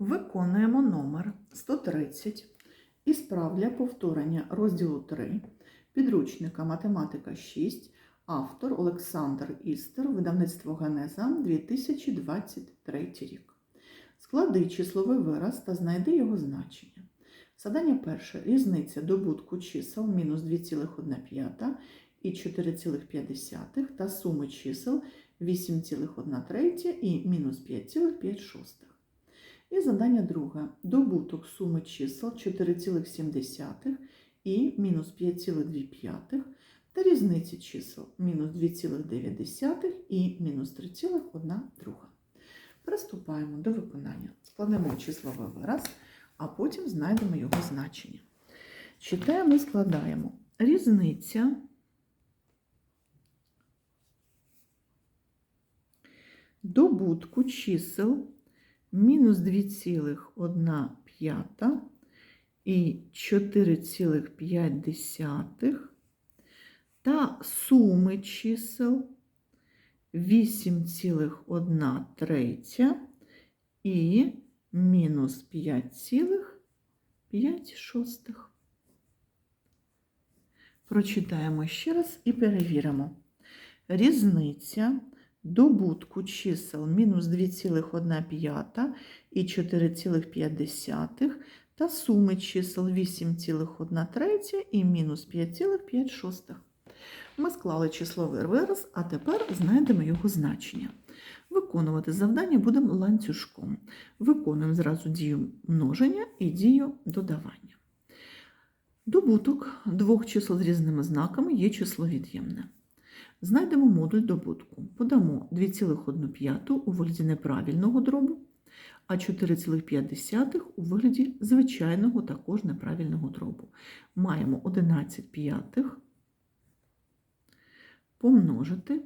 Виконуємо номер 130 із прав для повторення розділу 3 підручника Математика 6, автор Олександр Істер, видавництво Генеза 2023 рік. Склади числовий вираз та знайди його значення. Задання перше. Різниця добутку чисел мінус 2,1 і 4,5 та суми чисел 8,1 і мінус 5,5. І завдання друге. Добуток суми чисел 4,7 і мінус 5,2 та різниці чисел мінус 2,9 і мінус 3,1. Приступаємо до виконання. Складемо числовий вираз, а потім знайдемо його значення. Читаємо і складаємо. Різниця добутку чисел мінус 2,1 і 4,5 та суми чисел 8,1 третя і мінус 5,5 шостих. Прочитаємо ще раз і перевіримо. Різниця добутку чисел мінус 2,1 і 4,5 та суми чисел 8,1 третя і мінус 5,5. Ми склали числовий вираз, а тепер знайдемо його значення. Виконувати завдання будемо ланцюжком. Виконуємо зразу дію множення і дію додавання. Добуток двох чисел з різними знаками є число від'ємне. Знайдемо модуль добутку. Подамо 2,1 у вигляді неправильного дробу, а 4,5 у вигляді звичайного також неправильного дробу. Маємо 11 п'ятих помножити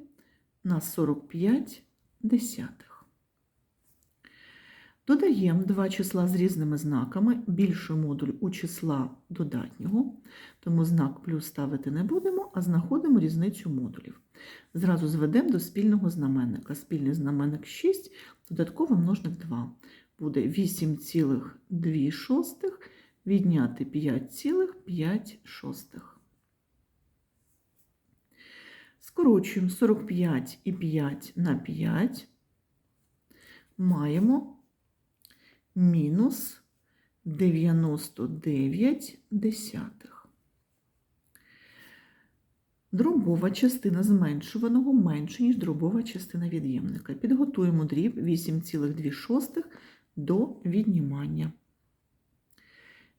на 45 десятих. Додаємо два числа з різними знаками, більший модуль у числа додатнього, тому знак плюс ставити не будемо, а знаходимо різницю модулів. Зразу зведемо до спільного знаменника. Спільний знаменник 6, додатковий множник 2. Буде 8,2 відняти 5,5 шостих. Скорочуємо 45 і 5 на 5. Маємо мінус 99 десятих. Дробова частина зменшуваного менше, ніж дробова частина від'ємника. Підготуємо дріб 8,2 до віднімання.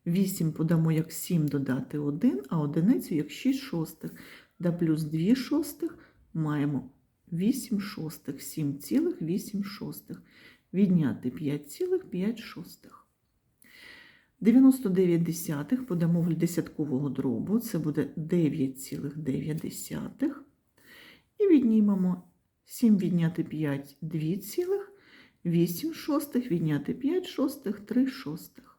8 подамо як 7 додати 1, а одиницю як 6 шостих. Да плюс 2 шостих маємо 8 шостих, 7,8 шостих. Відняти 5,5 шостих. 99 десятих подамо в десяткового дробу, це буде 9,9. І віднімемо 7 відняти 5 2 цілих, 8 шостих відняти 5 шостих, 3 шостих.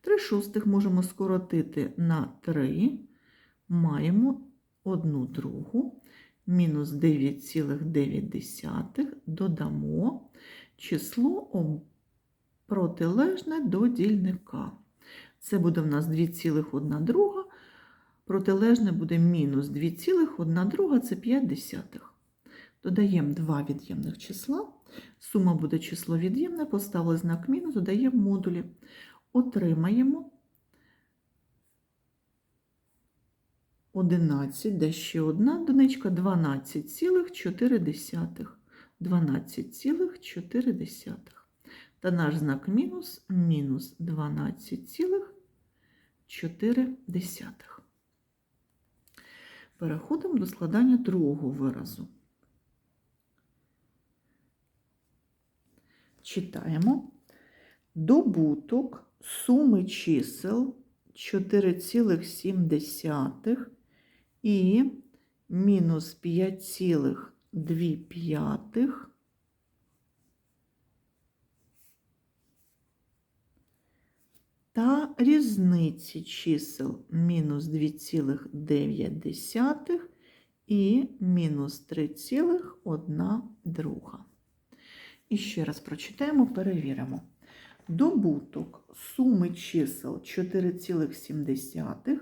3 шостих можемо скоротити на 3, маємо 1 другу, мінус 9,9 додамо число протилежне до дільника. Це буде в нас 2,1 друга, протилежне буде мінус 2,1 друга, це 5 десятих. Додаємо два від'ємних числа. Сума буде число від'ємне, поставили знак мінус, додаємо модулі. Отримаємо 11, де ще одна донечка 12,4. 12,4. Та наш знак мінус мінус 12,4. Переходимо до складання другого виразу. Читаємо добуток суми чисел 4,7 і мінус 5,2 та різниці чисел мінус 2,9 і мінус 3,1 друга. І ще раз прочитаємо, перевіримо. Добуток суми чисел 4,7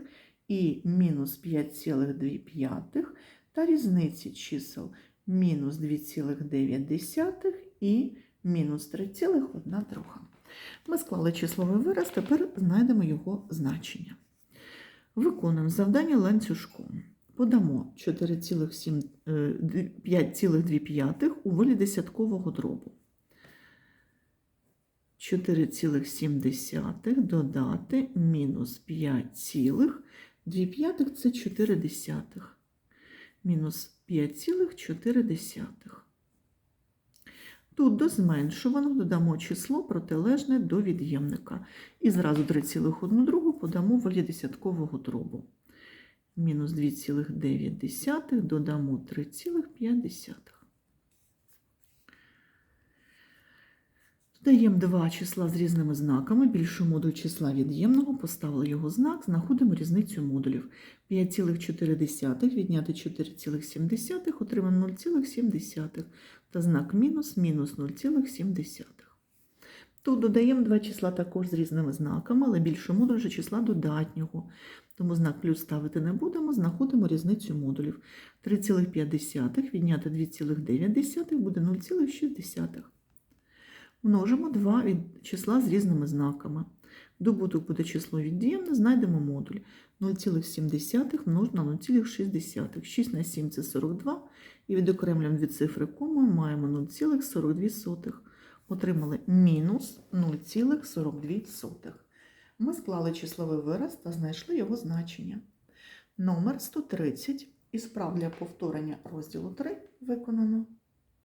і мінус 5,2 та різниці чисел мінус 2,9 і мінус 3,1 друга. Ми склали числовий вираз, тепер знайдемо його значення. Виконуємо завдання ланцюжком. Подамо 4,7, е, 5,2 у вилі десяткового дробу. 4,7 додати мінус 5,2 це 4 десятих. Мінус 5,4. Тут до зменшуваного додамо число протилежне до від'ємника. І зразу 3,1 подамо в десяткового дробу. Мінус 2,9 додамо 3,5. Додаємо два числа з різними знаками. Більший модуль числа від'ємного, поставили його знак, знаходимо різницю модулів. 5,4 відняти 4,7, отримаємо 0,7 та знак мінус мінус 0,7. Тут додаємо два числа також з різними знаками, але більший модуль вже числа додатнього. Тому знак плюс ставити не будемо, знаходимо різницю модулів. 3,5 відняти 2,9 буде 0,6. Множимо два від числа з різними знаками. Добуток буде число від'ємне, знайдемо модуль. 0,7 множимо на 0,6. 6 на 7 – це 42. І відокремлюємо дві цифри комою, маємо 0,42. Отримали мінус 0,42. Ми склали числовий вираз та знайшли його значення. Номер 130 із прав для повторення розділу 3 виконано.